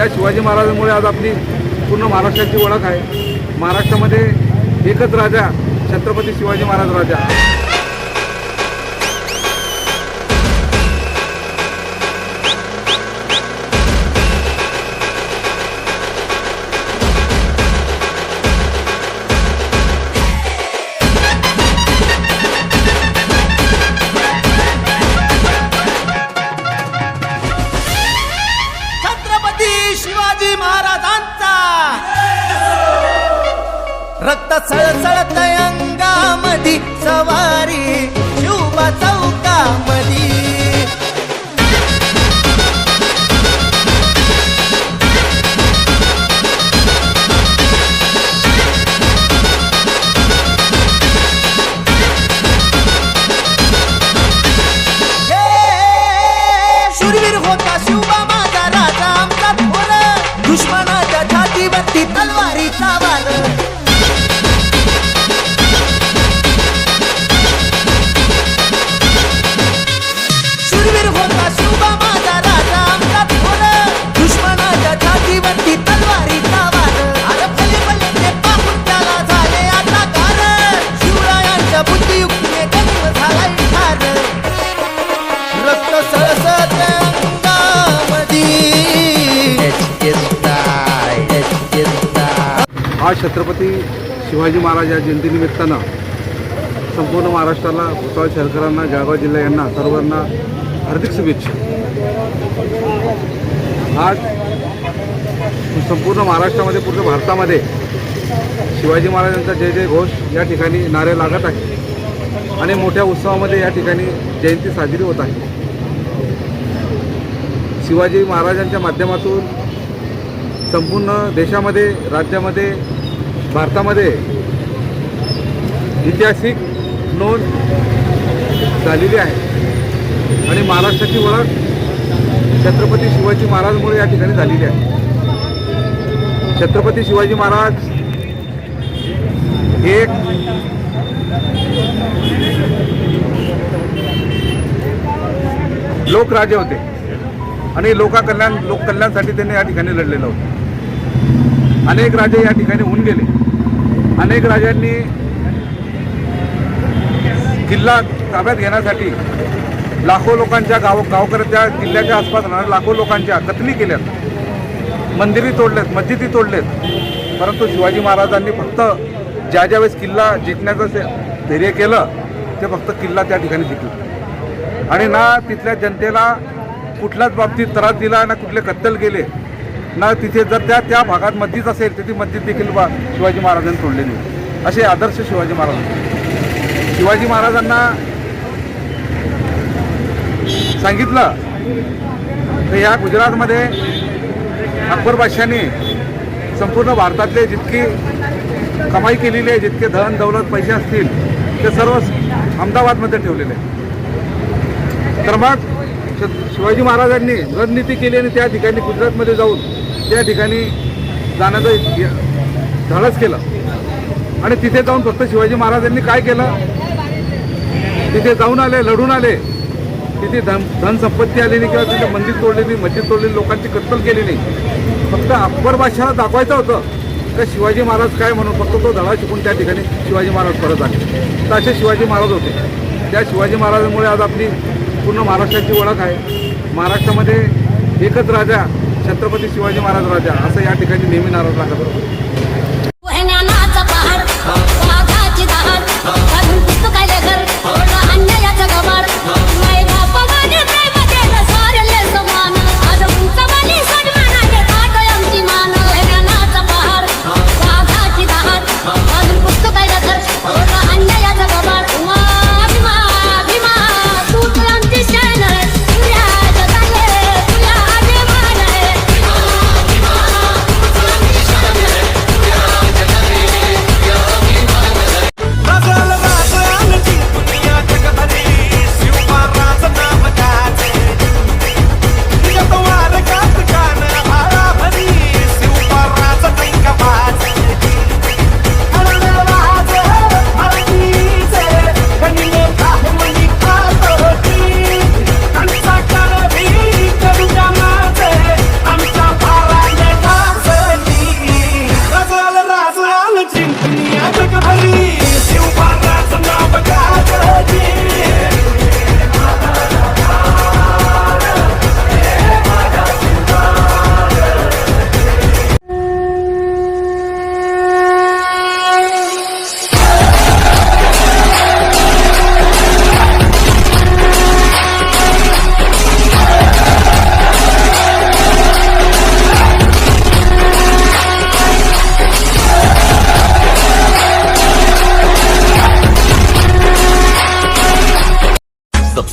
त्या शिवाजी महाराजांमुळे आज आपली पूर्ण महाराष्ट्राची ओळख आहे. महाराष्ट्रामध्ये एकच राजा छत्रपती शिवाजी महाराज राजा. आता सळसळत अंगामधी सवारी शिवबा चौकामधी. आज छत्रपती शिवाजी महाराज या जयंतीनिमित्तानं संपूर्ण महाराष्ट्राला भुसावळ शहरकरांना जळगाव जिल्हा यांना सर्वांना हार्दिक शुभेच्छा. आज संपूर्ण महाराष्ट्रामध्ये पूर्ण भारतामध्ये शिवाजी महाराजांचा जय जय घोष या ठिकाणी नारे लागत आहे आणि मोठ्या उत्सवामध्ये या ठिकाणी जयंती साजरी होत आहे. शिवाजी महाराजांच्या माध्यमातून संपूर्ण देशामध्ये राज्यामध्ये भारतामध्ये ऐतिहासिक नोंद झालेली आहे. आणि महाराष्ट्राची ओळख छत्रपती शिवाजी महाराजमुळे या ठिकाणी झालेली आहे. छत्रपती शिवाजी महाराज एक लोकराजे होते. आणि लोकाकल्याण लोककल्याणसाठी त्यांनी या ठिकाणी लढलेलं होतं. अनेक राजे या ठिकाणी होऊन गेले. अनेक राजांनी किल्ला ताब्यात घेण्यासाठी लाखो लोकांच्या गाव गावकऱ्याच्या किल्ल्याच्या आसपास राहणाऱ्या लाखो लोकांच्या कतली केल्यात. मंदिरी तोडलेत मस्जिदी तोडलेत. परंतु शिवाजी महाराजांनी फक्त ज्या ज्यावेळेस किल्ला जिंकण्याचं धैर्य केलं ते फक्त किल्ला त्या ठिकाणी जिंकला. आणि ना तिथल्या जनतेला कुठल्याच बाबतीत त्रास दिला ना कुठले कत्तल केले ना तिथे जर त्या त्या भागात मस्जिद असेल तर ती मस्जिद देखील बा शिवाजी महाराजांनी तोडलेली असे आदर्श शिवाजी महाराज शिवाजी महाराजांना सांगितलं तर या गुजरातमध्ये अकबर बादशाने संपूर्ण भारतातले जितकी कमाई केलेली आहे जितके धन दौलत पैसे असतील ते सर्व अहमदाबादमध्ये ठेवलेले आहे तर मग शिवाजी महाराजांनी रणनीती केली आणि त्या ठिकाणी गुजरातमध्ये जाऊन त्या ठिकाणी जाण्याचं धाडस केलं. आणि तिथे जाऊन फक्त शिवाजी महाराजांनी काय केलं? तिथे जाऊन आले लढून आले. तिथे धन धनसंपत्ती आली नाही किंवा तिथे मंदिर तोडले नाही मस्जिद तोडलेली लोकांची कत्तल केली नाही फक्त अकबर बादशाला दाखवायचं होतं. तर शिवाजी महाराज काय म्हणून फक्त तो धडा शिकून त्या ठिकाणी शिवाजी महाराज परत आले. तर असे शिवाजी महाराज होते. त्या शिवाजी महाराजांमुळे आज आपली पूर्ण महाराष्ट्राची ओळख आहे. महाराष्ट्रामध्ये एकच राजा छत्रपती शिवाजी महाराज राजा असं या ठिकाणी नेहमी नाराज लागत होतं